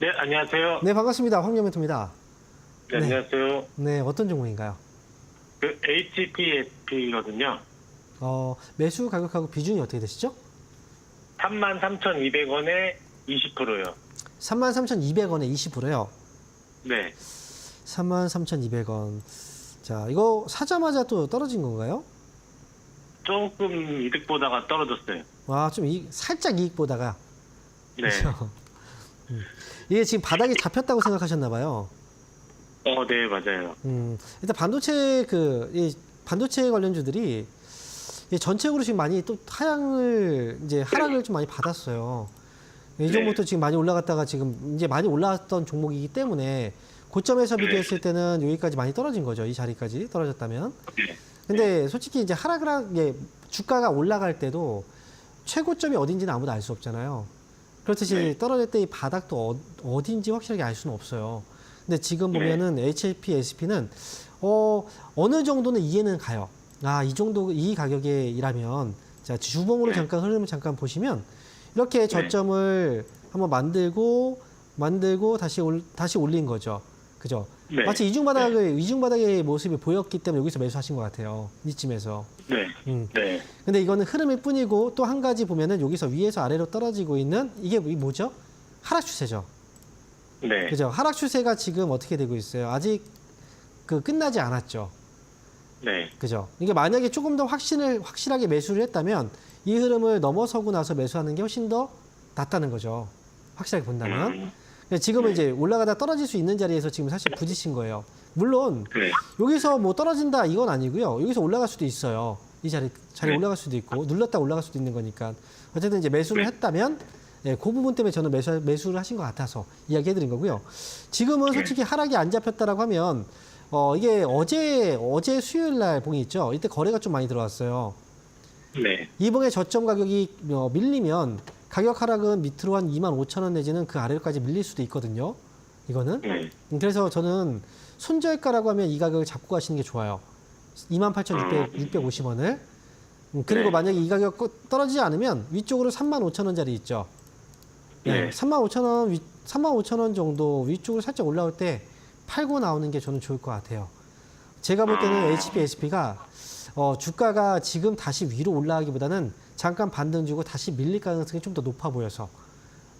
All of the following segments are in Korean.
네, 안녕하세요. 네, 반갑습니다. 황명멘토입니다. 네, 네. 안녕하세요. 네, 어떤 종목인가요? 그 HPSP거든요. 어, 매수 가격하고 비중이 어떻게 되시죠? 33,200원에 20%요. 33,200원에 20%요. 네. 33,200원. 자, 이거 사자마자 또 떨어진 건가요? 조금 이득 보다가 떨어졌어요. 와, 좀 이, 살짝 이익 보다가. 네. 그렇죠? 음. 이게 지금 바닥이 잡혔다고 생각하셨나 봐요. 어, 네, 맞아요. 음, 일단 반도체 그, 이 반도체 관련주들이 이 전체적으로 지금 많이 또 하향을, 이제 하락을 좀 많이 받았어요. 이 종목도 지금 많이 올라갔다가 지금 이제 많이 올라왔던 종목이기 때문에 고점에서 비교했을 때는 여기까지 많이 떨어진 거죠. 이 자리까지 떨어졌다면. 네. 근데 솔직히 이제 하락을 하, 게 주가가 올라갈 때도 최고점이 어딘지는 아무도 알 수 없잖아요. 그렇듯이 네. 떨어질 때 이 바닥도 어, 어딘지 확실하게 알 수는 없어요. 근데 지금 네. 보면은 HLP, SP는 어, 어느 정도는 이해는 가요. 아, 이 정도 이 가격에 일하면 자, 주봉으로 네. 잠깐 흐름을 잠깐 보시면 이렇게 저점을 한번 만들고 만들고 다시 올, 다시 올린 거죠. 그죠? 네. 마치 이중 바닥의 이중 바닥의 모습이 보였기 때문에 여기서 매수하신 것 같아요. 이쯤에서. 네. 음. 네. 근데 이거는 흐름일 뿐이고 또 한 가지 보면은 여기서 위에서 아래로 떨어지고 있는 이게 뭐- 뭐죠? 하락 추세죠. 네. 그죠? 하락 추세가 지금 어떻게 되고 있어요? 아직 그 끝나지 않았죠. 네. 그죠? 이게 만약에 조금 더 확신을 확실하게 매수를 했다면 이 흐름을 넘어서고 나서 매수하는 게 훨씬 더 낫다는 거죠. 확실하게 본다면. 음, 지금은 네. 이제 올라가다 떨어질 수 있는 자리에서 지금 사실 부딪힌 거예요. 물론 네. 여기서 뭐 떨어진다 이건 아니고요. 여기서 올라갈 수도 있어요. 이 자리 자리 네. 올라갈 수도 있고 눌렀다 올라갈 수도 있는 거니까 어쨌든 이제 매수를 네. 했다면 예, 그 부분 때문에 저는 매수 매수를 하신 것 같아서 이야기해드린 거고요. 지금은 네. 솔직히 하락이 안 잡혔다라고 하면 어 이게 어제 어제 수요일 날 봉이 있죠. 이때 거래가 좀 많이 들어왔어요. 네. 이 봉의 저점 가격이 어, 밀리면 가격 하락은 밑으로 한 2만 5천 원 내지는 그 아래로까지 밀릴 수도 있거든요. 이거는 네. 음, 그래서 저는 손절가라고 하면 이 가격을 잡고 가시는 게 좋아요. 28,650원을. 음, 그리고 네. 만약에 이 가격 꼭 떨어지지 않으면 위쪽으로 35,000원짜리 있죠. 네. 35,000원, 위, 35,000원 정도 위쪽으로 살짝 올라올 때 팔고 나오는 게 저는 좋을 것 같아요. 제가 볼 때는 HP, SP가 어, 주가가 지금 다시 위로 올라가기보다는 잠깐 반등 주고 다시 밀릴 가능성이 좀 더 높아 보여서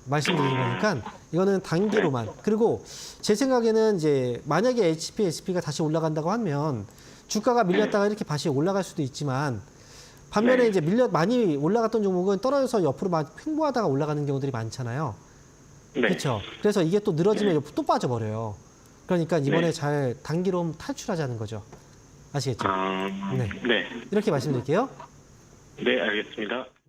말씀드린 거니까 이거는 단기로만 그리고 제 생각에는 이제 만약에 HP, SP가 다시 올라간다고 하면 주가가 밀렸다가 이렇게 다시 올라갈 수도 있지만 반면에 네. 이제 밀려 많이 올라갔던 종목은 떨어져서 옆으로 막 횡보하다가 올라가는 경우들이 많잖아요. 네. 그렇죠. 그래서 이게 또 늘어지면 네. 또 빠져버려요. 그러니까 이번에 네. 잘 단기로 탈출하자는 거죠. 아시겠죠? 아, 네. 네. 이렇게 말씀드릴게요. 네, 알겠습니다.